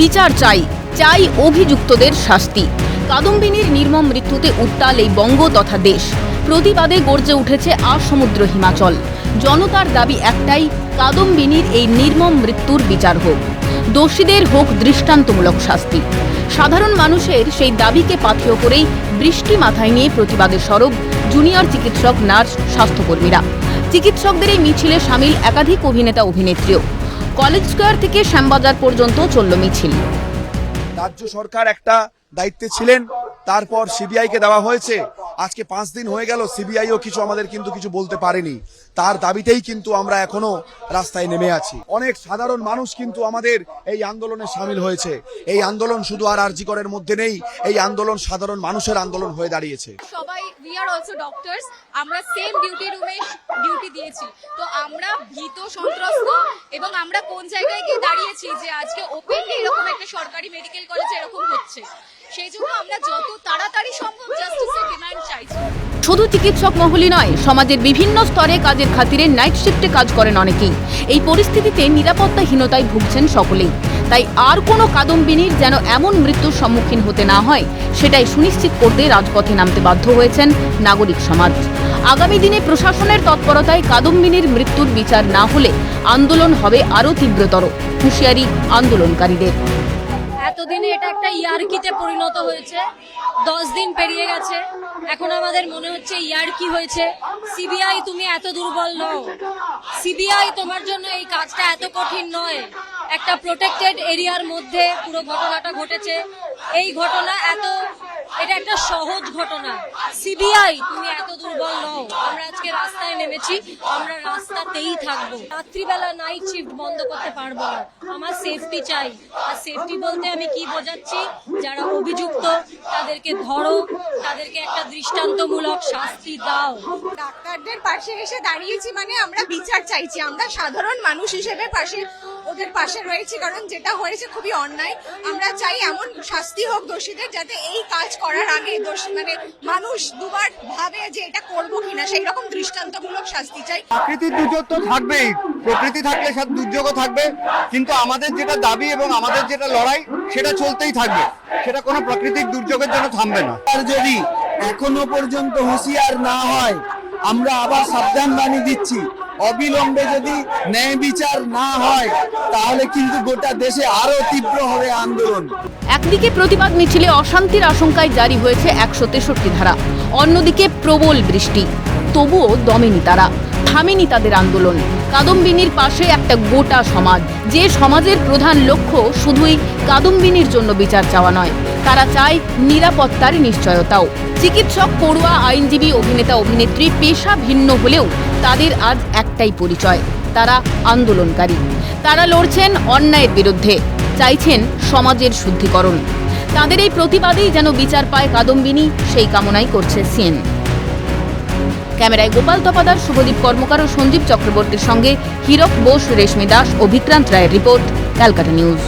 বিচার চাই চাই অভিযুক্তদের শাস্তি। কাদম্বিনীর নির্মম মৃত্যুতে উত্তাল এই বঙ্গ তথা দেশ। প্রতিবাদে গর্জে উঠেছে আসমুদ্র হিমাচল। জনতার দাবি একটাই, কাদম্বিনীর এই নির্মম মৃত্যুর বিচার হোক। দোষীদের হোক দৃষ্টান্তমূলক শাস্তি। সাধারণ মানুষের সেই দাবিকে পাথেয় করেই বৃষ্টি মাথায় নিয়ে প্রতিবাদের সরব জুনিয়র চিকিৎসক, নার্স, স্বাস্থ্যকর্মীরা। চিকিৎসকদের এই মিছিলে সামিল একাধিক অভিনেতা অভিনেত্রীও কলেজ স্কোয়ার থেকে শ্যামবাজার পর্যন্ত চলল মিছিল। রাজ্য সরকার একটা দায়িত্বে ছিলেন তারপর সিবিআই কে দেওয়া হয়েছে। আজকে পাঁচ দিন হয়ে গেল সিবিআইও কিছু আমাদের কিন্তু কিছু বলতে পারেনি। তার দাবিতেই কিন্তু আমরা এখনও রাস্তায় নেমে আছি। অনেক সাধারণ মানুষ কিন্তু আমাদের এই আন্দোলনে সামিল হয়েছে। এই আন্দোলন শুধু আর আরজিকরের মধ্যে নেই এই আন্দোলন সাধারণ মানুষের আন্দোলন হয়ে দাঁড়িয়েছে। সবাই উই আর অলসো ডক্টরস আমরা সেম ডিউটি রুমে ডিউটি দিয়েছি। তো আমরা ভীত সন্ত্রস্ত এবং আমরা কোন জায়গায় গিয়ে দাঁড়িয়েছি যে আজকে ওপেনলি এরকম একটা সরকারি মেডিকেল কলেজ এরকম হচ্ছে? সেই জন্য আমরা যত তাড়াতাড়ি সম্ভব জাস্টিসের ডিমান্ড চাইছি। শুধু চিকিৎসক মহলই নয়, সমাজের বিভিন্ন স্তরে কাজের খাতিরে নাইট শিফটে কাজ করেন অনেকেই। এই পরিস্থিতিতে নিরাপত্তাহীনতায় ভুগছেন সকলেই। তাই আর কোনো কাদম্বিনীর যেন এমন মৃত্যুর সম্মুখীন হতে না হয়, সেটাই সুনিশ্চিত করতে রাজপথে নামতে বাধ্য হয়েছেন নাগরিক সমাজ। আগামী দিনে প্রশাসনের তৎপরতায় কাদম্বিনীর মৃত্যুর বিচার না হলে আন্দোলন হবে আরও তীব্রতর। হুঁশিয়ারি আন্দোলনকারীদের। এতদিনে এটা একটা ইয়ার্কিতে পরিণত হয়েছে। দশ দিন পেরিয়ে গেছে। এখন আমাদের মনে হচ্ছে ইয়ার্কি হয়েছে। সিবিআই, তুমি এত দুর্বল নও। সিবিআই তোমার জন্য এই কাজটা এত কঠিন নয়। একটা প্রোটেক্টেড এরিয়ার মধ্যে পুরো ঘটনাটা ঘটেছে। এই ঘটনা এত, এটা একটা সহজ ঘটনা। সিবিআই তুমি এত দুর্বল নও। আমরা আজকে রাস্তায় নেমেছি, আমরা রাস্তাতেই থাকব। রাত্রিবেলা নাইট শিফট বন্ধ করতে পারব না। আমার সেফটি চাই। আর সেফটি বলতে আমি কি বোঝাচ্ছি? যারা অভিযুক্ত, তাদেরকে ধরো, তাদেরকে একটা দৃষ্টান্তমূলক শাস্তি দাও। ডাক্তারদের পাশে এসে দাঁড়িয়েছি মানে আমরা বিচার চাইছি। আমরা সাধারণ মানুষ হিসেবে পাশে ওদের পাশে রয়েছি কারণ যেটা হয়েছে খুবই অন্যায়। আমরা চাই এমন শাস্তি হোক দোষীদের যাতে এই কাজ করার আগে দোষী মানে মানুষ দুবার ভাবে যে এটা করব কিনা। সেই রকম দৃষ্টান্তমূলক শাস্তি চাই। প্রাকৃতিক দুর্যোগ তো থাকবেই। প্রকৃতি থাকলে সব দুর্যোগও থাকবে কিন্তু আমাদের যেটা দাবি এবং আমাদের যেটা লড়াই সেটা চলতেই থাকবে। সেটা কোনো প্রাকৃতিক দুর্যোগের জন্য থামবে না। আর যদি এখনও পর্যন্ত হুঁশিয়ার না হয় আমরা আবার সাবধান বাণী দিচ্ছি। অবিলম্বে যদি ন্যায় বিচার না হয়, তাহলে কিন্তু গোটা দেশে আরও তীব্র হবে আন্দোলন। একদিকে প্রতিবাদ মিছিলে অশান্তির আশঙ্কায় জারি হয়েছে একশো তেষট্টি ধারা, অন্যদিকে প্রবল বৃষ্টি। তবুও দমেনি তারা, থামেনি তাদের আন্দোলন। কাদম্বিনীর পাশে একটা গোটা সমাজ, যে সমাজের প্রধান লক্ষ্য শুধুই কাদম্বিনীর জন্য বিচার চাওয়া নয়। তারা চায় নিরাপত্তার নিশ্চয়তাও। চিকিৎসক, পড়ুয়া, আইনজীবী, অভিনেতা, অভিনেত্রী পেশা ভিন্ন হলেও তাদের আজ একটাই পরিচয়, তারা আন্দোলনকারী। তারা লড়ছেন অন্যায়ের বিরুদ্ধে, চাইছেন সমাজের শুদ্ধিকরণ। তাদের এই প্রতিবাদেই যেন বিচার পায় কাদম্বিনী, সেই কামনাই করছে সিএন। ক্যামেরায় গোপাল তপাদার, শুভদীপ কর্মকার ও সঞ্জীব চক্রবর্তীর সঙ্গে হীরক বোস, রেশমি দাস ও বিক্রান্ত রায়ের রিপোর্ট, ক্যালকাটা নিউজ।